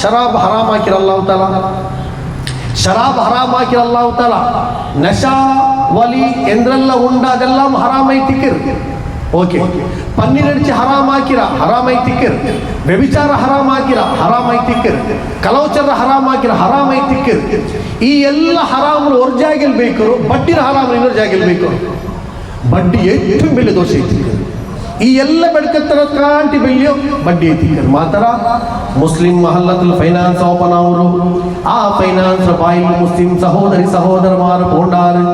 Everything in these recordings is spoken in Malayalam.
ಶರಾಬ್ ಹರಾಮ್ ಹಾಕಿರಲ್ಲಾವುತಲ್ಲ ಶರಾಬ್ ಹರಾಮ್ ಹಾಕಿರಲ್ಲಾವುತಲ್ಲ ನಶಾ, ವಲಿ, ಎಂದ್ರೆಲ್ಲ ಉಂಡ ಅದೆಲ್ಲ ಹರಾಮ್ ಐತಿಕ್ಕಿರ್ ಓಕೆ. ಪನ್ನೀರಡ್ಚಿ ಹರಾಮ್ ಹಾಕಿರ, ಹರಾಮ್ ಐತಿಕ್ಕಿರ್ ವ್ಯಭಿಚಾರ ಹರಾಮ್ ಹಾಕಿರ, ಹರಾಮ್ ಐತಿಕ್ಕಿರ್ ಕಲೌಚರ ಹರಾಮ್ ಹಾಕಿರ, ಹರಾಮ್ ಐತಿಕ್ಕಿರ್ ಈ ಎಲ್ಲ ಹರಾಮ್ ಒರ್ಜಾಗಿಲ್ಬೇಕು ಬಡ್ಡಿನ ಹರಾಮ್ ಇನ್ನೊರ್ಜಾಗಿಲ್ಬೇಕು ಬಡ್ಡಿ ಎಷ್ಟು ಬೆಲೆ ದೋಷ ಐತಿ ಈ ಎಲ್ಲ ಬೆಳಕತ್ತರ ಕಾಂಟಿ ಬೆಳೆಯೋ ಬಡ್ಡಿ ಐತಿ ಮಾತ್ರ ముస్లిం మహల్లతుల ఫైనాన్స్ ఓపెన్ అవరు ఆ ఫైనాన్స్ బాయిలు ముస్లిం సహోదరి సహోదరుమారు పోండారు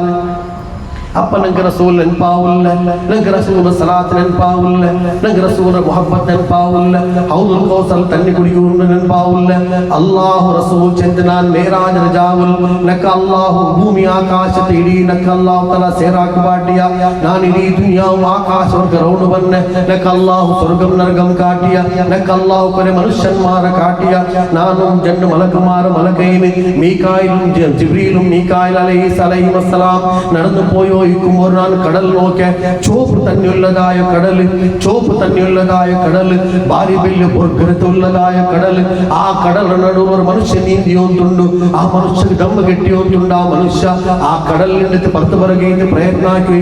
ಅಪ್ಪ ನಂಗೆ ರಸೂಲ್ ನೆನಪಾವುಲ್ಲ ನಂಗೆ ರಸೂಲ ಸಲಾತ್ ನೆನಪಾವುಲ್ಲ ನಂಗೆ ರಸೂಲ ಮೊಹಬ್ಬತ್ ನೆನಪಾವುಲ್ಲ ಹೌದುಲ್ ಕೌಸಲ್ ತನ್ನಿ ಕುಡಿಯುವುದು ನೆನಪಾವುಲ್ಲ ಅಲ್ಲಾಹು ರಸೂಲ್ ಚಂದನಾನ್ ಮೇರಾಜನ ಜಾವುಲ್ ನಕ್ಕ ಅಲ್ಲಾಹು ಭೂಮಿ ಆಕಾಶದ ಇಡೀ ನಕ್ಕ ಅಲ್ಲಾಹು ತಲ ಸೇರಾಕ ಬಾಟಿಯ ನಾನು ಇಡೀ ದುನಿಯಾವು ಆಕಾಶ ಸ್ವರ್ಗ ರೌಂಡ್ ಬನ್ನೆ ನಕ್ಕ ಅಲ್ಲಾಹು ಸ್ವರ್ಗಂ ನರ್ಗಂ ಕಾಟಿಯ ನಕ್ಕ ಅಲ್ಲಾಹು ಕೊನೆ ಮನುಷ್ಯನ್ಮಾರ ಕಾಟಿಯ ನಾನು ಜನ್ನು മലക്കുമാർ മലക്കൈന് മീക്കായിലും ജ- ജിബ്രീലും മീക്കായിൽ അലൈഹി സലൈഹി വസ്സലാം നടന്നു പോയോയിക്കുമ്പോൾ ഞാൻ കടൽ നോക്കെ ചോപ്പ് തന്നെയുള്ളതായ കടൽ ചോപ്പ് തന്നെയുള്ളതായ കടൽ ഭാരി പുറത്തുള്ളതായ കടൽ ആ കടൽ നടുവ് ഒരു മനുഷ്യൻ നീന്തിയോന്തുണ്ട് ആ മനുഷ്യൻ ദമ്മ കെട്ടിയോന്തുണ്ട് ആ മനുഷ്യ ആ കടലിന്റെ പുറത്ത് പറയുകയും പ്രയത്നാക്കി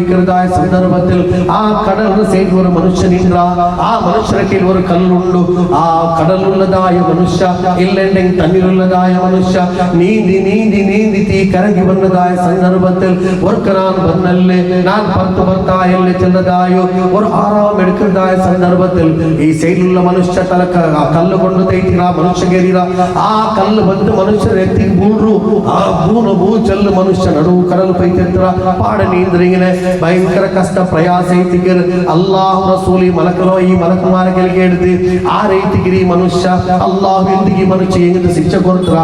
സന്ദർഭത്തിൽ ആ കടലിന് സൈഡ് ഒരു മനുഷ്യനില്ല ആ മനുഷ്യന്റെ ഒരു കല്ലുണ്ട് ആ കടലുള്ളതായ മനുഷ്യ ഇല്ലെങ്കിൽ തന്നിലുള്ളതായ മനുഷ്യ നീന്തി നീന്തി നീന്തി തീ കരകി വന്നതായ സന്ദർഭത്തിൽ ഒർക്കനാൻ തല്ല് ഞാൻ പത്ത് പത്തായി ചെന്നതായോ ഒരു ആറാം എടുക്കുന്നതായ സന്ദർഭത്തിൽ ഈ സൈഡിലുള്ള മനുഷ്യ തലക്ക ആ കല്ല് കൊണ്ട് തേക്കിറ മനുഷ്യ കയറിയ ആ കല്ല് വന്ന് മനുഷ്യരെത്തി മൂന്നു ആ മൂന്ന് മൂ ചെല്ല് മനുഷ്യ നടുവ് കടൽ പൈക്കെത്ര പാടെ നീന്തറിങ്ങനെ ഭയങ്കര കഷ്ട പ്രയാസത്തിക്ക് അള്ളാഹു റസൂലി മലക്കലോ ഈ മലക്കുമാരെ കെൽക്കെടുത്ത് ആ റേറ്റിക്കിരി മനുഷ്യ അള്ളാഹു എന്തിക്ക് മനുഷ്യ എങ്ങനെ ശിക്ഷ കൊടുത്ത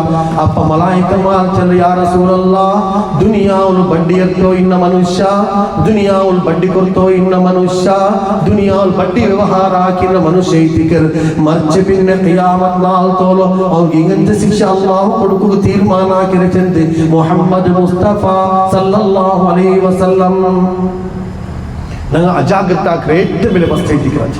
അപ്പൊ മലായിക്കന്മാർ ചെല്ലു യാ റസൂലല്ലാ ദുനിയാവുന്നു ബണ്ടിയർക്കോ ഇന്ന മനുഷ്യ ದುನಿಯಾವುಲು ಬಡ್ಡಿ ಎತ್ತೋ ಇನ್ನ ಮನುಷ್ಯ ದುನಿಯಾವುಲ್ ಬಡ್ಡಿ ಕೊಡ್ತೋ ಇನ್ನ ಮನುಷ್ಯ ದುನಿಯಾವುಲ್ ಬಡ್ಡಿ ವ್ಯವಹಾರ ಹಾಕಿನ ಮನುಷ್ಯ ಐತಿಕರ್ ಮರ್ಚೆ ಪಿನ್ನ ಕಿಯಾಮತ್ ನಾಲ್ ತೋಲೋ ಅವ್ನಿಗೆ ಹಿಂಗಂತ ಶಿಕ್ಷೆ ಅಲ್ಲಾಹು ಕೊಡುಕು ತೀರ್ಮಾನ ಹಾಕಿರ ಚಂದೆ ಮೊಹಮ್ಮದ್ ಮುಸ್ತಫಾ ಸಲ್ಲಲ್ಲಾಹು ಅಲೈಹಿ ವಸಲ್ಲಂ ನಂಗೆ ಅಜಾಗ್ರತಾ ಗ್ರೇಟ್ ಬೆಲೆ ಬಸ್ತೈತಿ ರಾಜ